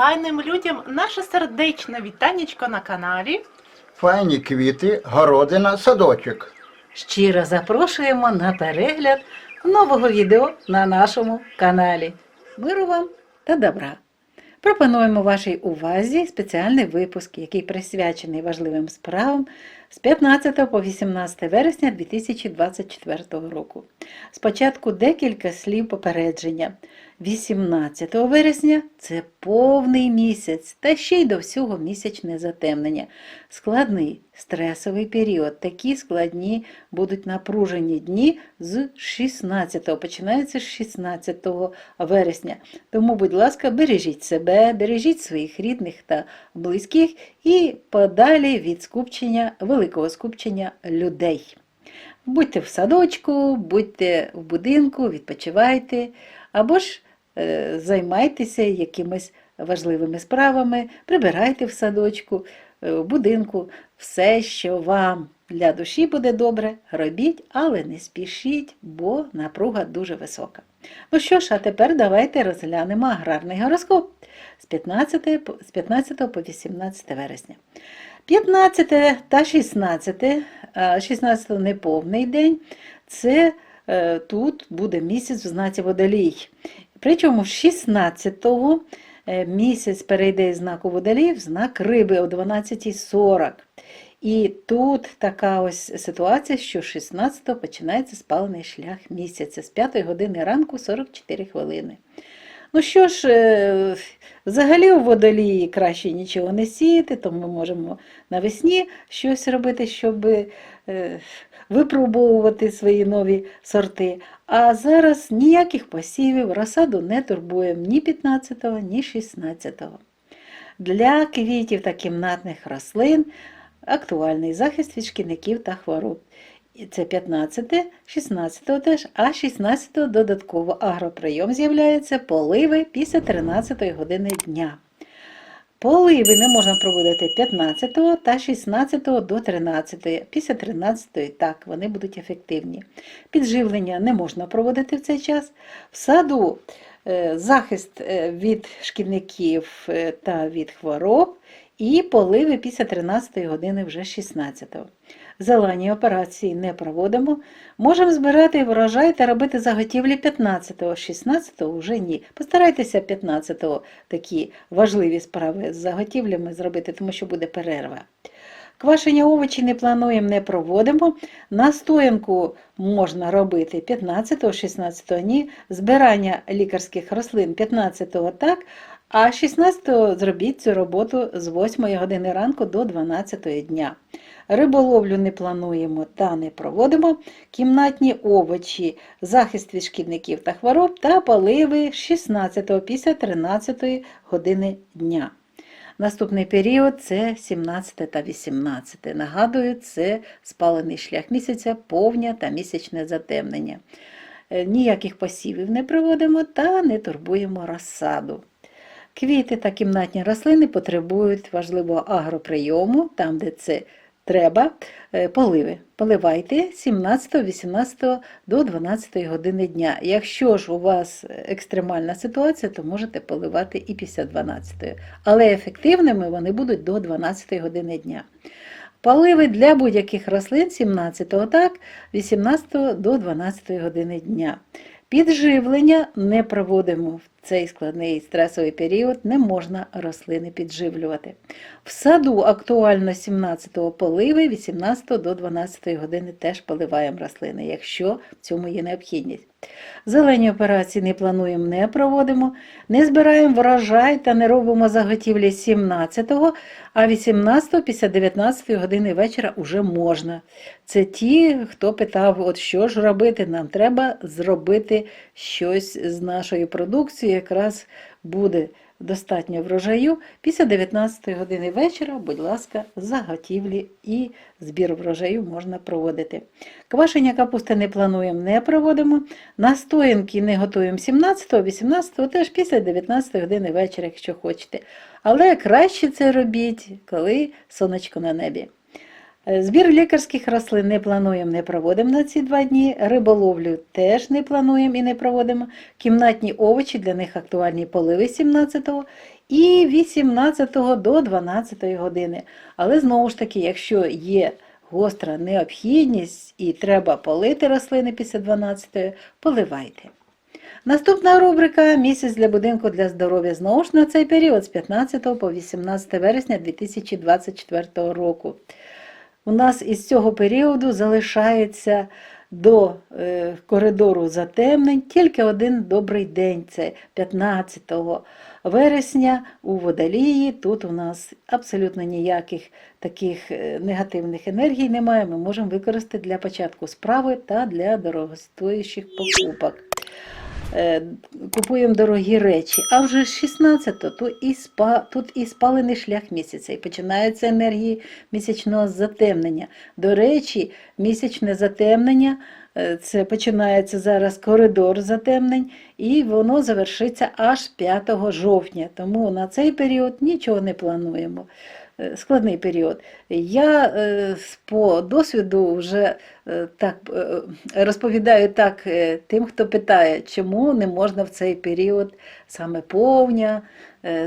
файним людям наше сердечне вітанечко на каналі. Файні квіти, городина, садочок. Щиро запрошуємо на перегляд нового відео на нашому каналі. Миру вам та добра! Пропонуємо вашій увазі спеціальний випуск, який присвячений важливим справам з 15 по 18 вересня 2024 року. Спочатку декілька слів попередження. 18 вересня це повний місяць, та ще й до всього місячне затемнення. Складний стресовий період. Такі складні будуть напружені дні з 16, починається з 16 вересня. Тому, будь ласка, бережіть себе, бережіть своїх рідних та близьких і подалі від скупчення, великого скупчення людей. Будьте в садочку, будьте в будинку, відпочивайте, або ж е, займайтеся якимись важливими справами, прибирайте в садочку, е, в будинку, все, що вам для душі буде добре, робіть, але не спішіть, бо напруга дуже висока. Ну що ж, а тепер давайте розглянемо аграрний гороскоп з 15, по- з 15 по 18 вересня. 15 та 16, 16 неповний день, це е, тут буде місяць в знаці водолій. Причому 16-го е, місяць перейде із знаку водолій в знак риби о 12.40. І тут така ось ситуація, що 16-го починається спалений шлях місяця з 5 години ранку 44 хвилини. Ну що ж, е, взагалі у водолії краще нічого не сіяти, тому ми можемо навесні щось робити, щоб е, випробовувати свої нові сорти. А зараз ніяких посівів, розсаду не турбуємо ні 15-го, ні 16-го. Для квітів та кімнатних рослин актуальний захист від шкідників та хвороб. Це 15, 16 теж, а 16 додатково агроприйом з'являється поливи після 13 години дня. Поливи не можна проводити 15 та 16 до 13. Після 13 так, вони будуть ефективні. Підживлення не можна проводити в цей час. В саду е, захист е, від шкідників е, та від хвороб і поливи після 13 години вже 16-го. Зелені операції не проводимо. Можемо збирати врожай та робити заготівлі 15-го, 16-го вже ні. Постарайтеся 15-го такі важливі справи з заготівлями зробити, тому що буде перерва. Квашення овочі не плануємо, не проводимо. Настоянку можна робити 15-го, 16-го ні. Збирання лікарських рослин 15-го так, а 16-го зробіть цю роботу з 8 години ранку до 12 дня. Риболовлю не плануємо та не проводимо. Кімнатні овочі, захист від шкідників та хвороб та поливи 16 після 13 години дня. Наступний період це 17 та 18. Нагадую, це спалений шлях місяця, повня та місячне затемнення. Е, Ніяких посівів не проводимо та не турбуємо розсаду. Квіти та кімнатні рослини потребують важливого агроприйому, там, де це треба, е, поливи. Поливайте 17-18 до 12 години дня. Якщо ж у вас екстремальна ситуація, то можете поливати і після 12. Але ефективними вони будуть до 12 години дня. Поливи для будь-яких рослин 17 так, 18 до 12 години дня. Підживлення не проводимо в цей складний стресовий період, не можна рослини підживлювати. В саду актуально 17-го поливи, 18 до 12 години теж поливаємо рослини, якщо в цьому є необхідність. Зелені операції не плануємо, не проводимо, не збираємо врожай та не робимо заготівлі 17-го, а 18-го після 19-ї години вечора вже можна. Це ті, хто питав, от що ж робити, нам треба зробити щось з нашою продукцією, якраз буде достатньо врожаю. Після 19 години вечора, будь ласка, заготівлі і збір врожаю можна проводити. Квашення капусти не плануємо, не проводимо. Настоянки не готуємо 17-го, 18-го, теж після 19 години вечора, якщо хочете. Але краще це робіть, коли сонечко на небі. Е, Збір лікарських рослин не плануємо, не проводимо на ці два дні. Риболовлю теж не плануємо і не проводимо. Кімнатні овочі для них актуальні поливи 17 і 18 до 12 години. Але знову ж таки, якщо є гостра необхідність і треба полити рослини після 12, поливайте. Наступна рубрика Місяць для будинку для здоров'я знову ж на цей період з 15 по 18 вересня 2024 року. У нас із цього періоду залишається до е, коридору затемнень тільки один добрий день це 15 вересня у водолії. Тут у нас абсолютно ніяких таких е, негативних енергій немає. Ми можемо використати для початку справи та для дорогостоящих покупок. Е, Купуємо дорогі речі, а вже з 16-го то і спа, тут і спалений шлях місяця, і починаються енергії місячного затемнення. До речі, місячне затемнення е, це починається зараз коридор затемнень, і воно завершиться аж 5 жовтня. Тому на цей період нічого не плануємо. Е, Складний період. Я е, по досвіду вже е, так розповідаю так тим, хто питає, чому не можна в цей період саме повня,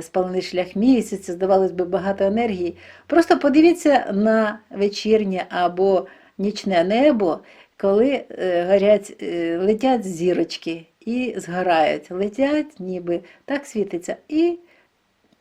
спалений шлях місяця, здавалось би, багато енергії. Просто подивіться на вечірнє або нічне небо, коли горять, летять зірочки і згорають, летять, ніби так світиться. І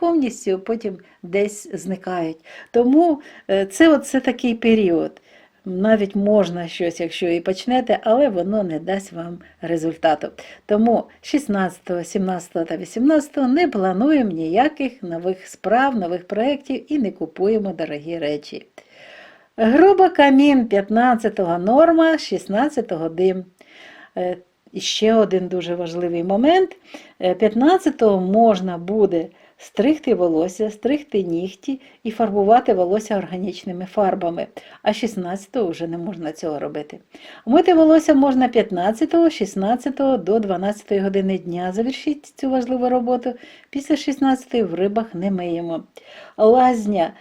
повністю потім десь зникають. Тому е, це такий період. Навіть можна щось, якщо і почнете, але воно не дасть вам результату. Тому 16, 17 та 18 не плануємо ніяких нових справ, нових проєктів і не купуємо дорогі речі. Грубо камін 15-го норма, 16-го дим. Е, ще один дуже важливий момент. Е, 15-го можна буде стригти волосся, стригти нігті і фарбувати волосся органічними фарбами, а 16-го вже не можна цього робити. Мити волосся можна 15, 16 до 12 години дня. Завершіть цю важливу роботу. Після 16 в рибах не миємо. Лазня,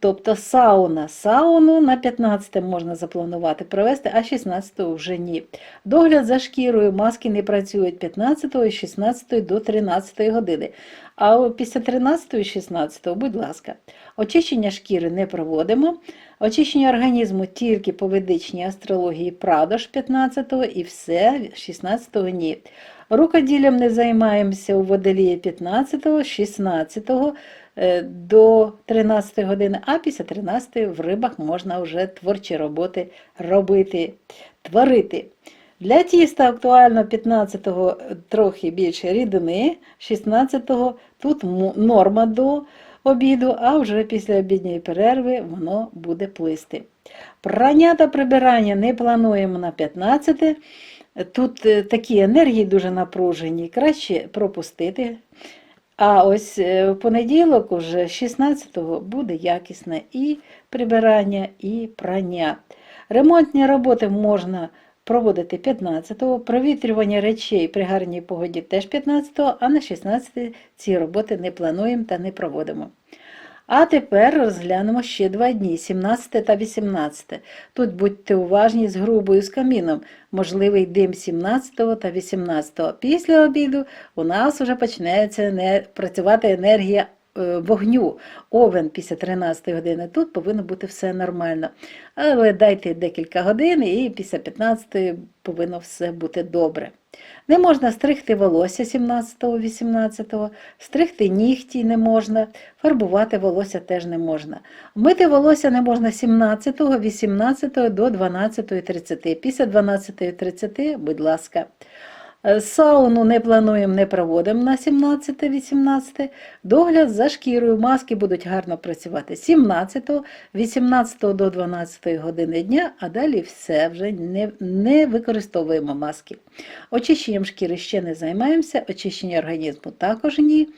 тобто сауна. Сауну на 15 можна запланувати провести, а 16 вже ні. Догляд за шкірою маски не працюють 15 і 16 до 13 години. А після 13 і 16, будь ласка, очищення шкіри не проводимо. Очищення організму тільки по ведичній астрології Прадош 15 і все 16 ні. Рукоділлям не займаємося у водолії 15, 16 е, до 13 години, а після 13 в рибах можна вже творчі роботи робити, творити. Для тіста актуально 15-го трохи більше рідини, 16-го тут норма до обіду, а вже після обідньої перерви воно буде плисти. Прання та прибирання не плануємо на 15. Тут е, такі енергії дуже напружені, краще пропустити. А ось е, в понеділок, уже 16-го, буде якісне і прибирання, і прання. Ремонтні роботи можна проводити 15-го, провітрювання речей при гарній погоді теж 15-го, а на 16 ці роботи не плануємо та не проводимо. А тепер розглянемо ще два дні 17 та 18. Тут будьте уважні з грубою з каміном, можливий дим 17 та 18. Після обіду у нас вже почнеться не працювати енергія вогню. Овен після 13 години. Тут повинно бути все нормально. Але дайте декілька годин і після 15 повинно все бути добре. Не можна стригти волосся 17-18, стригти нігті не можна, фарбувати волосся теж не можна. Мити волосся не можна 17, 18 до 12.30. Після 12.30, будь ласка. Е, Сауну не плануємо, не проводимо на 17-18. Догляд за шкірою. Маски будуть гарно працювати 17, 18 до 12 години дня, а далі все вже не, не використовуємо маски. Очищенням шкіри ще не займаємося, очищення організму також ні.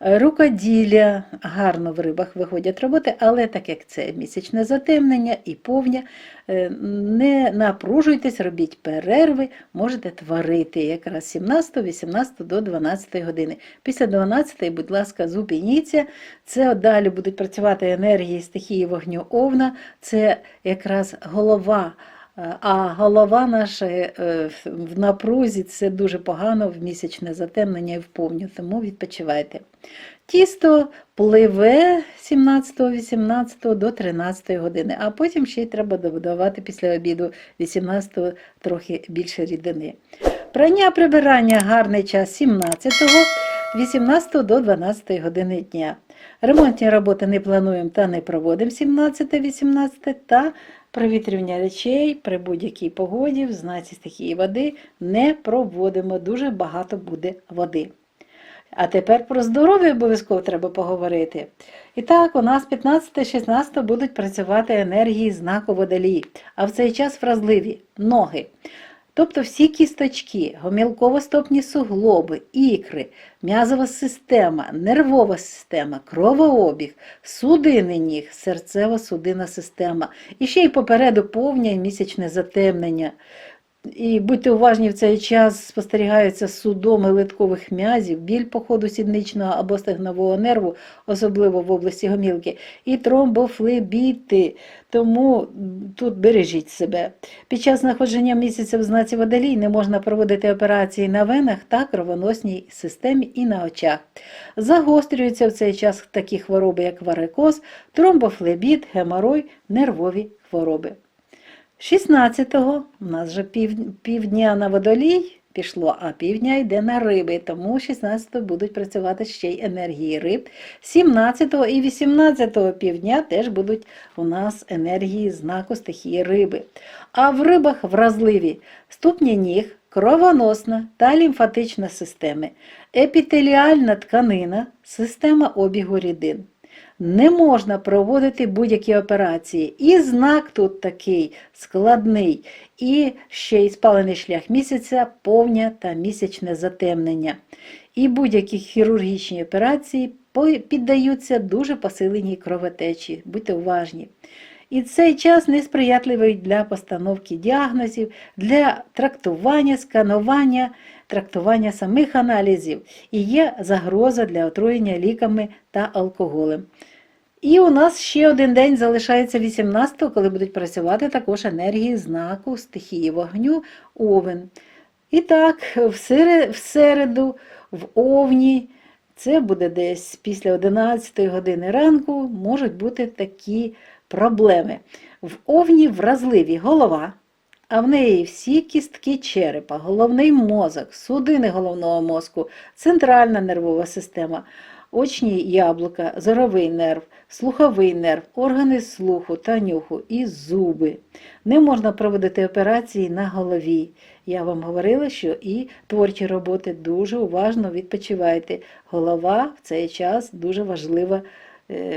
Рукоділля гарно в рибах виходять роботи, але так як це місячне затемнення і повня, е, не напружуйтесь, робіть перерви, можете творити якраз 17, 18 до 12 години. Після 12, будь ласка, зупиніться. Це далі будуть працювати енергії стихії вогню Овна. Це якраз голова. А голова наша е, в напрузі це дуже погано в місячне затемнення і в повню, тому відпочивайте. Тісто пливе 17-18 до 13 години, а потім ще й треба додавати після обіду 18 трохи більше рідини. Прання прибирання гарний час 17-го, 18 до 12 години дня. Ремонтні роботи не плануємо та не проводимо 17-18 та провітрювання речей при будь-якій погоді в знаці стихії води не проводимо. Дуже багато буде води. А тепер про здоров'я обов'язково треба поговорити. І так, у нас 15-16 будуть працювати енергії знаку водолії, а в цей час вразливі ноги. Тобто всі кісточки, гомілково-стопні суглоби, ікри, м'язова система, нервова система, кровообіг, судини ніг, серцево-судинна система. І ще й попереду повня місячне затемнення. І будьте уважні, в цей час спостерігаються судоми литкових м'язів, біль по ходу сідничного або стегнового нерву, особливо в області гомілки, і тромбофлебіти. Тому тут бережіть себе. Під час знаходження місяця в знаці водолій не можна проводити операції на венах та кровоносній системі і на очах. Загострюються в цей час такі хвороби, як варикоз, тромбофлебіт, геморой, нервові хвороби. 16-го у нас вже пів, півдня на водолій пішло, а півдня йде на риби, тому 16-го будуть працювати ще й енергії риб. 17-го і 18-го півдня теж будуть у нас енергії знаку стихії риби. А в рибах вразливі ступні ніг, кровоносна та лімфатична системи, епітеліальна тканина, система обігу рідин. Не можна проводити будь-які операції. І знак тут такий складний, і ще й спалений шлях місяця, повня та місячне затемнення. І будь-які хірургічні операції піддаються дуже посиленій кровотечі. Будьте уважні. І цей час несприятливий для постановки діагнозів, для трактування, сканування, трактування самих аналізів і є загроза для отруєння ліками та алкоголем. І у нас ще один день залишається 18-го, коли будуть працювати також енергії знаку стихії вогню Овен. І так, в сере- в середу, в Овні, це буде десь після 11 години ранку, можуть бути такі проблеми. В Овні вразливі голова, а в неї всі кістки черепа, головний мозок, судини головного мозку, центральна нервова система, очні яблука, зоровий нерв, слуховий нерв, органи слуху та нюху і зуби. Не можна проводити операції на голові. Я вам говорила, що і творчі роботи дуже уважно відпочивайте. Голова в цей час дуже важлива,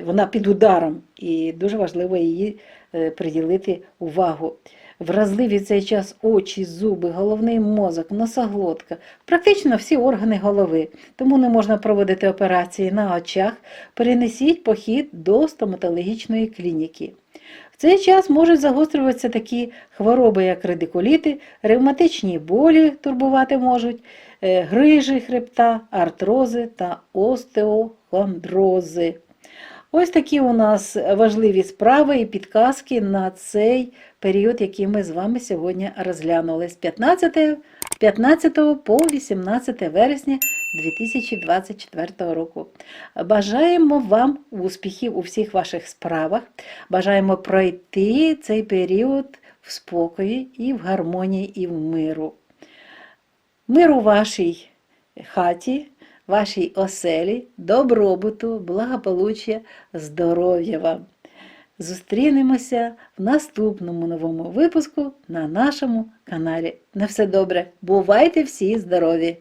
вона під ударом, і дуже важливо її е, приділити увагу. Вразливі в цей час очі, зуби, головний мозок, носоглотка, практично всі органи голови. Тому не можна проводити операції на очах. Перенесіть похід до стоматологічної клініки. В цей час можуть загострюватися такі хвороби, як радикуліти, ревматичні болі турбувати можуть, е, грижі хребта, артрози та остеохондрози. Ось такі у нас важливі справи і підказки на цей період, який ми з вами сьогодні розглянули з 15, 15 по 18 вересня 2024 року. Бажаємо вам успіхів у всіх ваших справах. Бажаємо пройти цей період в спокої і в гармонії, і в миру. Мир у вашій хаті, вашій оселі, добробуту, благополуччя, здоров'я вам. Зустрінемося в наступному новому випуску на нашому каналі. На все добре. Бувайте всі здорові!